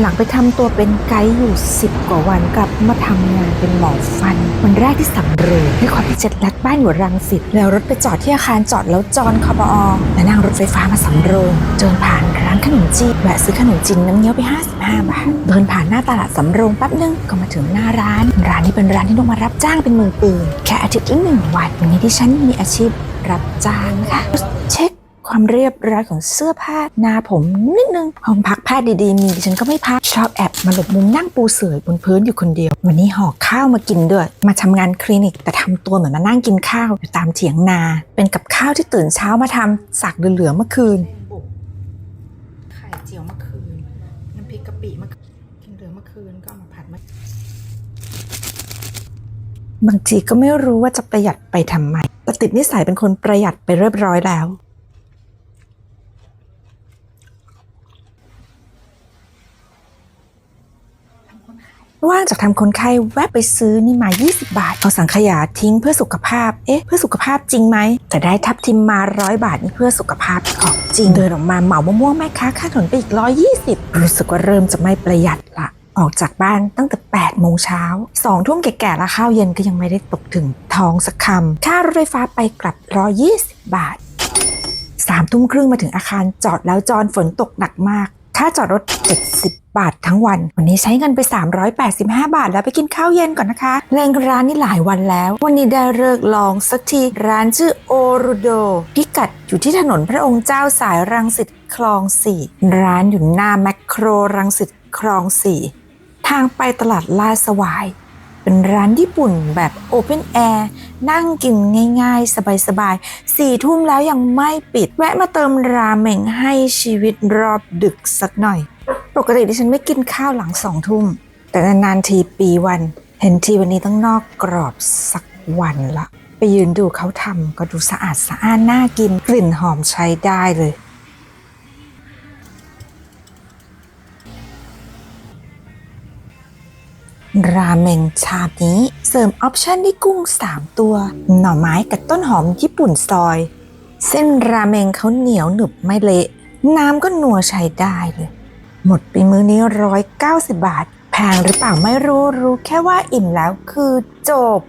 หลังไปทำตัวเป็นไกด์อยู่ 10 กว่าวันกลับมาทำงานเป็นหมอฟัน วันแรกที่สำเร็จด้วยความที่เจ็ดลัดบ้านอยู่รังสิตแล้วรถไปจอดที่อาคารจอดแล้วจอนคบอและนั่งรถไฟฟ้ามาสำโรงเดินผ่านร้านขนมจีนแวะซื้อขนมจีนน้ำเงี้ยวไป 55 บาท เดินผ่านหน้าตลาดสำโรงแป๊บนึงก็มาถึงหน้าร้าน ร้านนี้เป็นร้านที่ต้องมารับจ้างเป็นมือปืนแค่อาทิตย์ละหนึ่งวันวันนี้ที่ฉันมีอาชีพรับจ้างนะคะ คความเรียบร้อยของเสื้อผ้าหน้าผมนิดนึงห้องพักแพทย์ดีๆมีดิฉันก็ไม่พักชอบแอบมาหลบมุมนั่งปูเสื่อยบนพื้นอยู่คนเดียว วันนี้ห่อข้าวมากินด้วย มาทำงานคลินิก แต่ทำตัวเหมือนมานั่งกินข้าวอยู่ตามเถียงนา เป็นกับข้าวที่ตื่นเช้ามาทำสักเหลือๆเมื่อคืนไข่เจียวเมื่อคืนน้ำพริกกะปิเมื่อกินเหลือเมื่อคืนก็เอามาผัดเมื่อบางทีก็ไม่รู้ว่าจะประหยัดไปทำไมแต่ติดนิสัยเป็นคนประหยัดไปเรียบร้อยแล้ว ว่างจากทำคนไข้แวะไปซื้อนี่มา 20 บาท เอาสังขยาทิ้งเพื่อสุขภาพ เอ๊ะ เพื่อสุขภาพจริงไหม แต่ได้ทับทิมมาร้อยบาทนี่เพื่อสุขภาพของจริง เดินออกมาเหมามะม่วงแม่ค้าค่าถนนไปอีก 120 รู้สึกว่าเริ่มจะไม่ประหยัดละออกจากบ้านตั้งแต่ 8 โมงเช้าสองทุ่มแก่ๆแล้วข้าวเย็นก็ยังไม่ได้ตกถึงท้องสักคำ ค่ารถไฟฟ้าไปกลับ 120 บาทสามทุ่มครึ่งมาถึงอาคารจอดแล้วจอนฝนตกหนักมาก ค่าจอดรถ 70 บาททั้งวัน วันนี้ใช้เงินไป 385 บาท แล้วไปกินข้าวเย็นก่อนนะคะแรงร้านนี่หลายวันแล้ว วันนี้ได้เลิกลองสักที ร้านชื่อโอรุโด พิกัดอยู่ที่ถนนพระองค์เจ้าสายรังสิตคลอง4ร้านอยู่หน้าแมคโครรังสิตคลอง4ทางไปตลาดลาดสวาย เป็นร้านญี่ปุ่นแบบโอเพนแอร์นั่งกินง่ายๆ สบายๆสี่ทุ่มแล้วยังไม่ปิด แวะมาเติมราเมงให้ชีวิตรอบดึกสักหน่อย ปกติดิฉันไม่กินข้าวหลังสองทุ่ม แต่นานๆทีปีวัน เห็นทีวันนี้ต้องนอกกรอบสักวันละ ไปยืนดูเขาทำก็ดูสะอาดสะอ้านน่ากินกลิ่นหอมใช้ได้เลย ราเมงชามนี้เสริมออปชั่นด้วยกุ้ง 3 ตัว หน่อไม้กับต้นหอมญี่ปุ่นซอย เส้นราเมงเขาเหนียวหนึบไม่เละ น้ำก็นัวใช้ได้เลย หมดไปมื้อนี้ 190 บาท แพงหรือเปล่าไม่รู้รู้แค่ว่าอิ่มแล้วคือจบ